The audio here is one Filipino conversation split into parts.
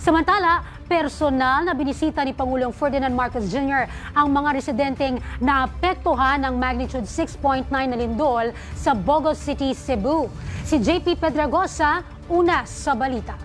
Samantala, personal na binisita ni Pangulong Ferdinand Marcos Jr. ang mga residenteng naapektuhan ng magnitude 6.9 na lindol sa Bogo City, Cebu. Si JP Pedragosa, una sa balita.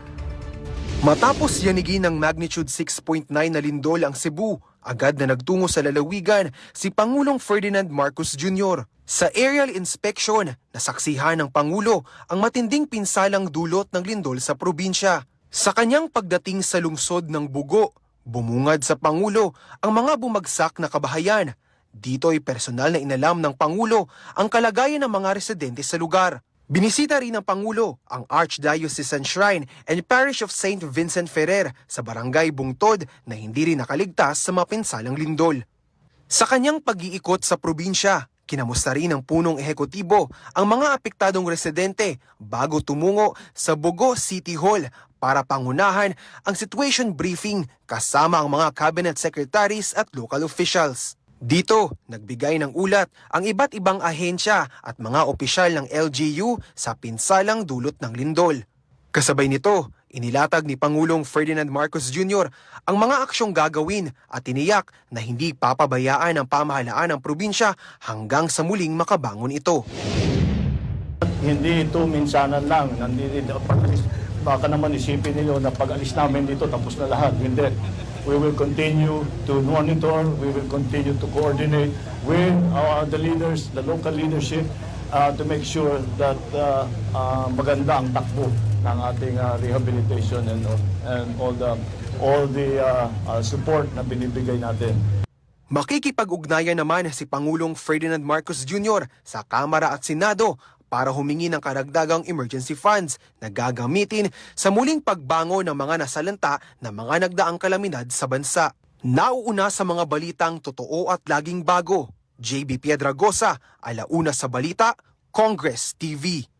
Matapos yanigin ng magnitude 6.9 na lindol ang Cebu, agad na nagtungo sa lalawigan si Pangulong Ferdinand Marcos Jr. Sa aerial inspection, nasaksihan ng Pangulo ang matinding pinsalang dulot ng lindol sa probinsya. Sa kanyang pagdating sa lungsod ng Bugo, bumungad sa Pangulo ang mga bumagsak na kabahayan. Dito ay personal na inalam ng Pangulo ang kalagayan ng mga residente sa lugar. Binisita rin ng Pangulo ang Archdiocesan Shrine and Parish of St. Vincent Ferrer sa Barangay Bungtod na hindi rin nakaligtas sa mapinsalang lindol. Sa kanyang pag-iikot sa probinsya, kinamusta rin ng punong ehekutibo ang mga apektadong residente bago tumungo sa Bogo City Hall para pangunahan ang situation briefing kasama ang mga cabinet secretaries at local officials. Dito, nagbigay ng ulat ang iba't ibang ahensya at mga opisyal ng LGU sa pinsalang dulot ng lindol. Kasabay nito, inilatag ni Pangulong Ferdinand Marcos Jr. ang mga aksyong gagawin at tiniyak na hindi papabayaan ng pamahalaan ng probinsya hanggang sa muling makabangon ito. Hindi ito minsanan lang. Nandito, baka naman isipin niyo na pag-alis namin dito tapos na lahat. Hindi. We will continue to monitor, we will continue to coordinate with our, the leaders, the local leadership, uh, to make sure that uh, uh, maganda ang takbo ng ating uh, rehabilitation and, and all the all the uh, uh, support na binibigay natin. Makikipag-ugnayan naman si Pangulong Ferdinand Marcos Jr. sa Kamara at Senado para humingi ng karagdagang emergency funds na gagamitin sa muling pagbango ng mga nasalanta ng mga nagdaang kalamidad sa bansa. Nauuna sa mga balitang totoo at laging bago. JB Piedragosa, alauna sa balita, Congress TV.